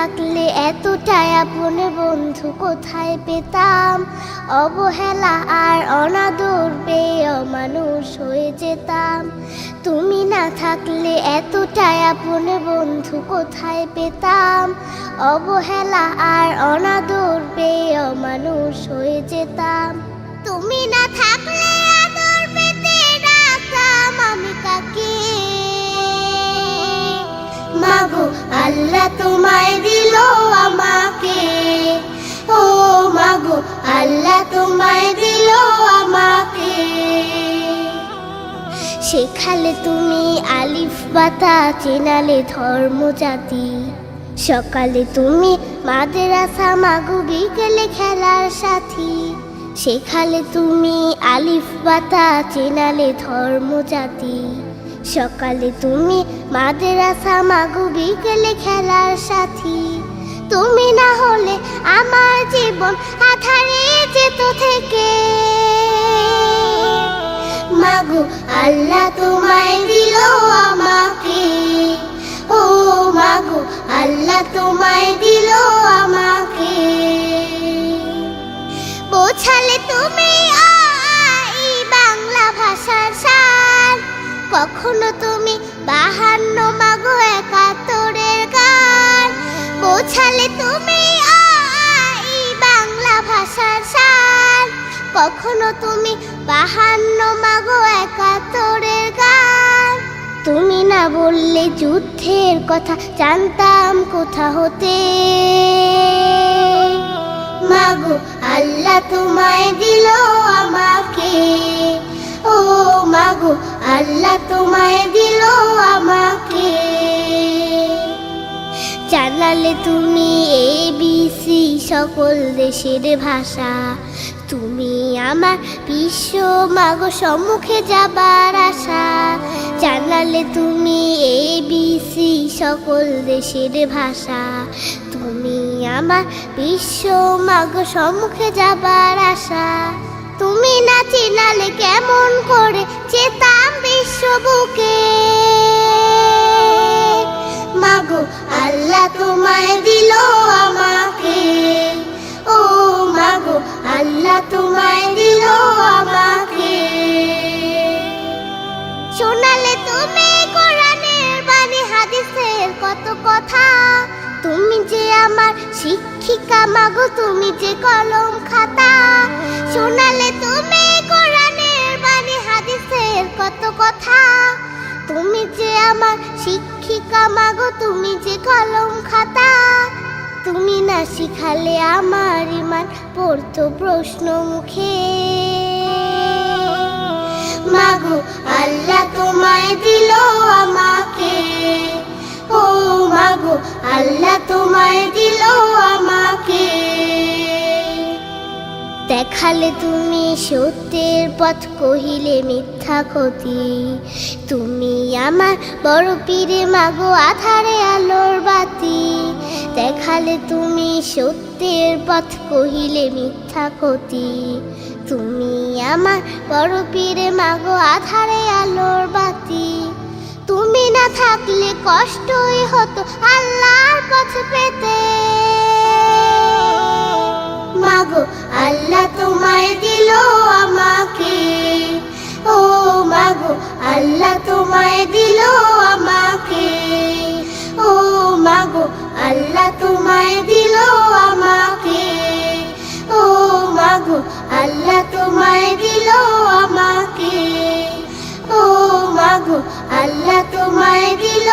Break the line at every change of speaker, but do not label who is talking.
এতটাই আপনে বন্ধু কোথায় পেতাম? অবহেলা আর অনাদর পেয়ে অমানুষ হয়ে যেতাম। তুমি না থাকলে এতটাই আপনে বন্ধু কোথায় পেতাম? অবহেলা আর অনাদর পেয়ে অমানুষ হয়ে যেতাম। তুমি না থাকলে আমি মাগো, আল্লাহ তোমায় মাগো আল্লাহ তোমায় দিল আমাকে। শেখালে তুমি আলিফ বাতা চেনালে ধর্ম জাতি সকালে তুমি মাদ্রাসা, মাগু, বিকেলে খেলার সাথী। শেখালে তুমি আলিফ বাতা চেনালে ধর্ম জাতি সকালে তুমি মাদ্রাসা, মাগু, বিকেলে খেলার সাথী। তুমি না হলে আমার জীবন যেত থেকে। মাগো আল্লাহ তোমায় দিল আমাকে। ও মাগো আল্লাহ তোমায় দিল আমাকে। বোঝালে তুমি আ, আ, বাংলা ভাষার সার। কখনো তুমি বাহান্ন মাগো একাত্তরের গান। বোঝালে তুমি কখনো তুমি বাহান্ন মাগো একাত্তরের গান? তুমি না বললে যুদ্ধের কথা, জানতাম কোথা হতে। মাগো, আল্লাহ তোমায় দিল আমাকে। ও মাগো, আল্লাহ তোমায় দিল আমাকে। জানালে তুমি এ সকল দেশের ভাষা। তুমি আমার বিশ্ব মাগো সম্মুখে যাবার আশা। জানালে তুমি এ বিসি সকল দেশের ভাষা। তুমি আমার বিশ্ব মাগো সম্মুখে যাবার আশা। তুমি না চিনালে কেমন করে চেতাম বিশ্ব বুকে। আল্লাহ তোমায় দিল আমাকে। শোনালে তুমি কোরআনের বাণী, হাদিসের কত কথা। তুমি যে আমার শিক্ষিকা, মাগো, তুমি যে কলম খাতা। শোনালে তুমি কোরআনের বাণী, হাদিসের কত কথা। তুমি যে আমার শিক্ষিকা, মাগো, তুমি যে কলম খাতা। তুমি না শিখালে আমার ইমান, পড়তো প্রশ্ন মুখে। মাগো, আল্লাহ তোমায় দিল আমাকে। ও মাগো, আল্লাহ তোমায় দিল আমাকে। দেখালে তুমি সত্যের পথ, কহিলে মিথ্যা ক্ষতি। তুমি আমার বড় পীরে, মাগো, আধারে আলোর বাতি। দেখালে তুমি সত্যের পথ কহিলে মিথ্যা ক্ষতি। তুমি আমার বড় পীরে, মাগো আধারে আলোর বাতি। তুমি না থাকলে কষ্টই হতো আল্লাহর পথ পেতে। মাগো, আল্লাহ তোমায় দিল আমাকে। ও মাগো, আল্লাহ তোমায় দিল আমাকে। আল্লাহ তোমায় দিল